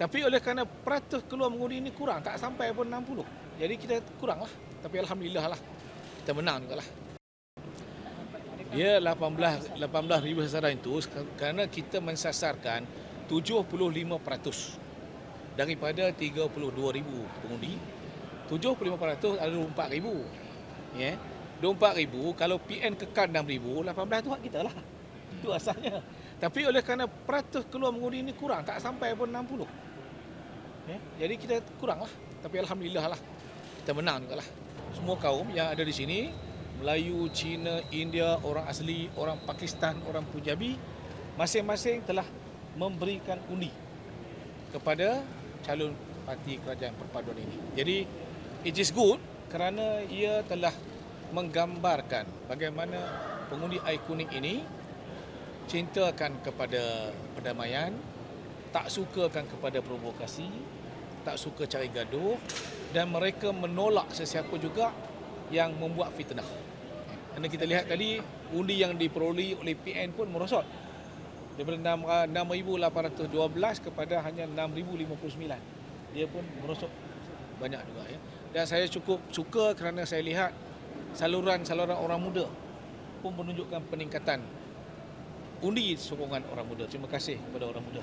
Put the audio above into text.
Tapi oleh kerana peratus keluar mengundi ini kurang, tak sampai pun 60. Jadi kita kurang lah. Tapi Alhamdulillah lah. Kita menang juga lah. Dia 18 18 ribu sasaran itu kerana kita mensasarkan 75% daripada 32 ribu pengundi. 75% ada 24 ribu. Ya. 24 ribu kalau PN kekal 6 ribu, 18 tu hak kita lah. Itu asalnya. Tapi oleh kerana peratus keluar mengundi ini kurang, tak sampai pun 60. Ya. Jadi kita kurang lah. Tapi Alhamdulillah lah. Kita menang juga lah. Semua kaum yang ada di sini, Melayu, Cina, India, orang asli, orang Pakistan, orang Punjabi, masing-masing telah memberikan undi kepada calon parti kerajaan perpaduan ini. Jadi, it is good kerana ia telah menggambarkan bagaimana pengundi kuning ini cintakan kepada perdamaian, tak sukakan kepada provokasi, tak suka cari gaduh dan mereka menolak sesiapa juga yang membuat fitnah. Kerana kita lihat tadi undi yang diperoleh oleh PN pun merosot. Daripada 6,812 kepada hanya 6,059. Dia pun merosot banyak juga ya. Dan saya cukup suka kerana saya lihat saluran-saluran orang muda pun menunjukkan peningkatan undi sokongan orang muda. Terima kasih kepada orang muda.